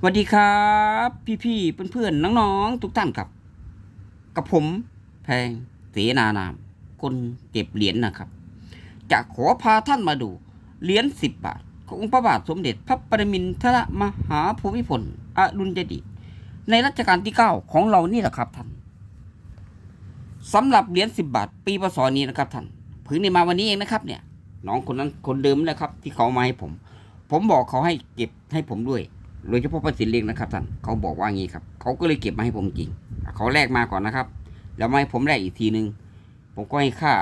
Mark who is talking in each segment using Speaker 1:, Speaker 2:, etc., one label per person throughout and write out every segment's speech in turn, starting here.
Speaker 1: สวัสดีครับ พี่ๆเพื่อนๆน้องๆทุกท่านครับ กับผมแพงเสนานาม คนเก็บเหรียญนะครับ จะขอพาท่านมาดูเหรียญสิบบาท ขององค์พระบาทสมเด็จพระปรมินทรมหาภูมิพลอดุลยเดชในรัชกาลที่เก้าของเรานี่แหละครับท่านสำหรับเหรียญสิบบาท ปีพศนี้นะครับท่านเพิ่งได้มาวันนี้เองนะครับ เนี่ยน้องคนนั้นคนเดิมนะครับ ที่เขอามาให้ผม ผมบอกเขาให้เก็บให้ผมด้วย โดยเฉพาะประสิทธิ์เล็กนะครับท่านเขาบอกว่างี้ครับ เขาก็เลยเก็บมาให้ผมจริง เขาแลกมาก่อนนะครับ แล้วมาให้ผมแลกอีกทีนึง ผมก็ให้ค่า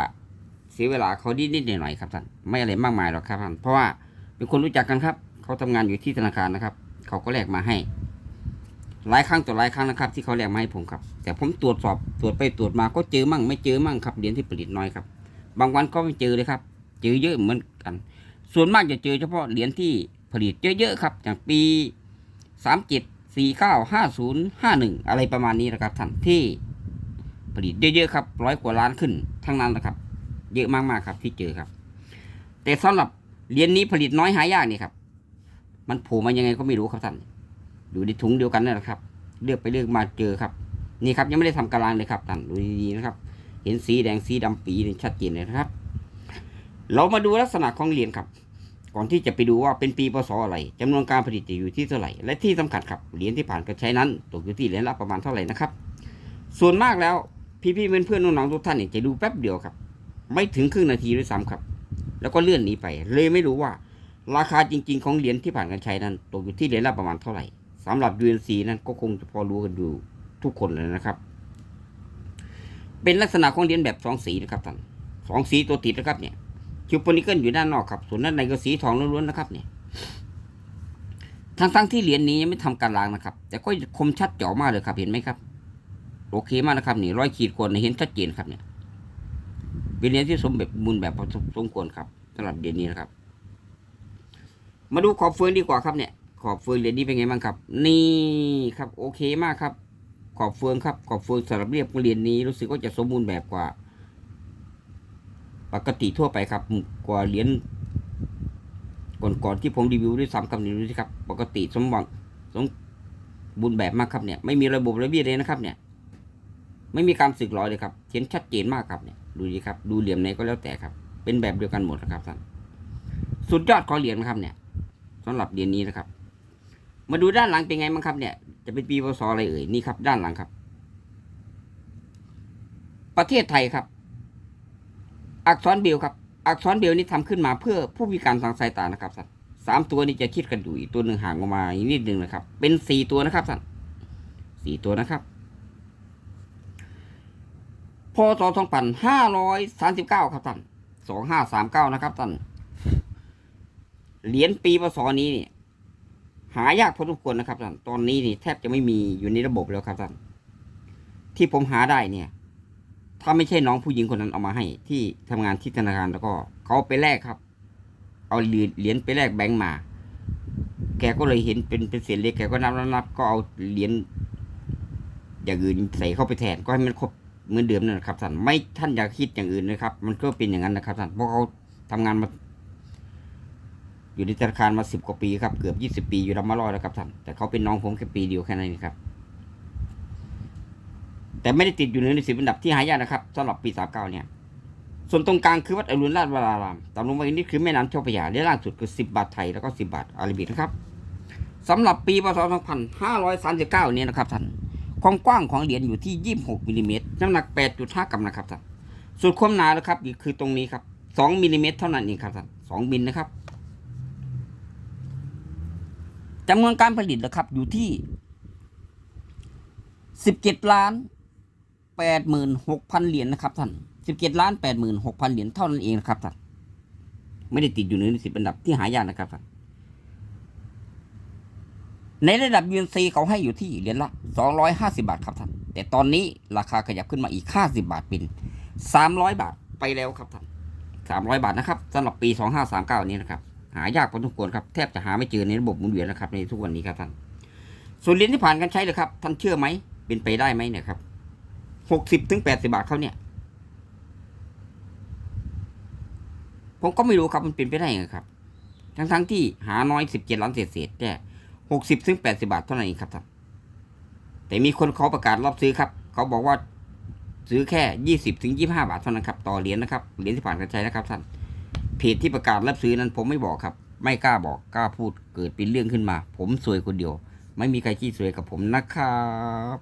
Speaker 1: เสียเวลาเขานิดนิดหน่อยๆครับท่าน ไม่อะไรมากมายหรอกครับท่าน เพราะว่าเป็นคนรู้จักกันครับ เขาทำงานอยู่ที่ธนาคารนะครับ เขาก็แลกมาให้ หลายครั้งต่อหลายครั้งนะครับ ที่เขาแลกมาให้ผมครับ แต่ผมตรวจสอบตรวจไปตรวจมาก็เจอมั่งไม่เจอมั่งครับเหรียญที่ผลิตน้อยครับ บางวันก็ไม่เจอเลยครับ เจอเยอะเหมือนกัน ส่วนมากจะเจอเฉพาะเหรียญที่ผลิตเยอะๆครับ อย่างปี สามเจ็ดสี่เก้าห้าศูนย์ห้าหนึ่งอะไรประมาณนี้นะครับท่านที่ผลิตเยอะๆครับร้อยกว่าล้านขึ้นทั้งนั้นนะครับ เยอะมากๆครับที่เจอครับ แต่สำหรับเหรียญนี้ผลิตน้อยหายากนี่ครับ มันโผล่มายังไงก็ไม่รู้ครับท่านอยู่ในถุงเดียวกันนั่นแหละครับ เลือกไปเลือกมาเจอครับ นี่ครับยังไม่ได้ทำกระลางเลยครับท่านดูดีๆนะครับ เห็นสีแดงสีดำปีนี่ชัดเจนเลยนะครับ เรามาดูลักษณะของเหรียญครับ ก่อนที่จะไปดูว่าเป็นปีพศอะไรจำนวนการผลิตจะอยู่ที่เท่าไหร่ และที่สำคัญครับเหรียญที่ผ่านการใช้นั้นตกอยู่ที่เหรียญละประมาณเท่าไหร่นะครับ ส่วนมากแล้วพี่ๆเพื่อนเพื่อนๆน้องๆทุกท่านเนี่ยจะดูแป๊บเดียวครับ ไม่ถึงครึ่งนาทีด้วยซ้ำครับ แล้วก็เลื่อนหนีไป เลยไม่รู้ว่า ราคาจริง ๆ ของเหรียญที่ผ่านการใช้นั้นตกอยู่ที่เหรียญละประมาณเท่าไหร่สำหรับ UNC นั้นก็คงจะพอรู้กันดูทุกคนเลยนะครับ เป็นลักษณะของเหรียญแบบสองสีนะครับท่านสองสีตัวติดนะครับเนี่ย คิวโปนิเกิลอยู่ด้านนอกครับ ส่วนด้านในก็สีทองล้วนๆนะครับเนี่ยทั้งทั้งๆที่เหรียญนี้ยังไม่ทำการล้างนะครับ แต่ก็คมชัดเจ๋อมากเลยครับเห็นไหมครับ โอเคมากนะครับนี่ร้อยขีดคนเห็นชัดเจนครับเนี่ยเป็นเหรียญที่สมแบบมูลแบบพอสมควรครับสำหรับเหรียญนี้นะครับ มาดูขอบเฟืองดีกว่าครับเนี่ย ขอบเฟืองเหรียญนี้เป็นไงบ้างครับ นี่ครับ โอเคมากครับ ขอบเฟืองครับ ขอบเฟืองสำหรับเรียบของเหรียญนี้รู้สึกว่าจะสมบูรณ์แบบกว่า ปกติทั่วไปครับกว่าเหรียญก่อนๆที่ผมรีวิวด้วยซ้ำกับนี้ดูสิครับ ปกติสมบังสมบูรณ์แบบมากครับเนี่ยไม่มีระบบระเบียบเลยนะครับ เนี่ย ไม่มีการสึกหรอยเลยครับเห็นชัดเจนมากครับเนี่ยดูดิครับ ดูเหลี่ยมไหนก็แล้วแต่ครับ เป็นแบบเดียวกันหมดนะครับท่านสุดยอดของเหรียญนะครับ เนี่ยสำหรับเหรียญนี้นะครับ มาดูด้านหลังเป็นไงบ้างครับ เนี่ย จะเป็นปีพศอะไรเอ่ยนี่ครับ ด้านหลังครับ ประเทศไทยครับ อักษรเบลครับ อักษรเบลนี่ทำขึ้นมาเพื่อผู้พิการทางสายตานะครับท่านสามตัวนี้จะคิดกันอยู่อีกตัวหนึ่งห่างออกมาอีกนิดหนึ่งนะครับ เป็นสี่ตัวนะครับท่านสี่ตัวนะครับพศสองพันห้าร้อยสามสิบเก้าครับท่านสองห้าสามเก้านะครับท่านเหรียญปีพศนี้เนี่ยหายากพอสมควรนะครับท่านตอนนี้นี่แทบจะไม่มีอยู่ในระบบแล้วครับท่านที่ผมหาได้เนี่ย ถ้าไม่ใช่น้องผู้หญิงคนนั้นเอามาให้ ที่ทำงานที่ธนาคารแล้วก็เขาไปแลกครับ เอาเหรียญเหรียญไปแลกแบงก์มา แกก็เลยเห็นเป็นเป็นเศษเล็กแกก็นับนับนับก็เอาเหรียญอย่างอื่นใส่เข้าไปแทนก็ให้มันครบเหมือนเดิมนั่นแหละครับท่านไม่ท่านอย่าคิดอย่างอื่นนะครับ มันก็เป็นอย่างนั้นนะครับท่านเพราะเขาทำงานมาอยู่ในธนาคารมาสิบกว่าปีครับเกือบยี่สิบปีอยู่ลำมาลอยแล้วครับท่านแต่เขาเป็นน้องผมแค่ปีเดียวแค่นั้นเองครับ แต่ไม่ได้ติดอยู่ในสิบอันดับที่หายากนะครับสำหรับปีสามเก้าเนี่ย ส่วนตรงกลางคือวัดอรุณราชวรารามตามลงไปนี่คือแม่น้ำเจ้าพระยาและล่างสุดคือสิบบาทไทยแล้วก็สิบบาทอาราบิกนะครับสำหรับปีพศสองพันห้าร้อยสามสิบเก้านี้นะครับท่านความกว้างของเหรียญอยู่ที่ยี่สิบหกมิลลิเมตรน้ำหนักแปดจุดห้ากรัมนะครับท่านส่วนความหนานะครับคือตรงนี้ครับสองมิลลิเมตรเท่านั้นเองครับท่านสองมิลนะครับจำนวนการผลิตนะครับอยู่ที่สิบเจ็ดล้าน แปดหมื่นหกพันเหรียญนะครับท่านสิบเจ็ดล้านแปดหมื่นหกพันเหรียญเท่านั้นเองนะครับท่านไม่ได้ติดอยู่ในสิบอันดับที่หายากนะครับท่านในระดับยูนซีเขาให้อยู่ที่เหรียญละสองร้อยห้าสิบาทครับท่านแต่ตอนนี้ราคาขยับขึ้นมาอีกห้าสิบาทเป็นสามร้อยบาทไปแล้วครับท่านสามร้อยบาทนะครับสำหรับปีสองห้าสามเก้านี้นะครับหายากพอสมควรครับแทบจะหาไม่เจอในระบบหมุนเวียนนะครับในทุกวันนี้ครับท่านส่วนเหรียญที่ผ่านการใช้เลยครับท่านเชื่อไหมเป็นไปได้ไหมเนี่ยครับ หกสิบถึงแปดสิบาทเขาเนี่ย ผมก็ไม่รู้ครับมันเป็นไปได้ยังไงครับ ทั้งทั้งๆที่หาน้อยสิบเจ็ดล้านเศษเศษแต่หกสิบถึงแปดสิบาทเท่านั้นเองครับท่านแต่มีคนเขาประกาศรับซื้อครับ เขาบอกว่าซื้อแค่ยี่สิบถึงยี่ห้าบาทเท่านั้นครับต่อเหรียญนะครับเหรียญที่ผ่านการใช้นะครับท่านเพจที่ประกาศรับซื้อนั้นผมไม่บอกครับ ไม่กล้าบอกกล้าพูดเกิดเป็นเรื่องขึ้นมา ผมสวยคนเดียว ไม่มีใครขี้สวยกับผมนะครับ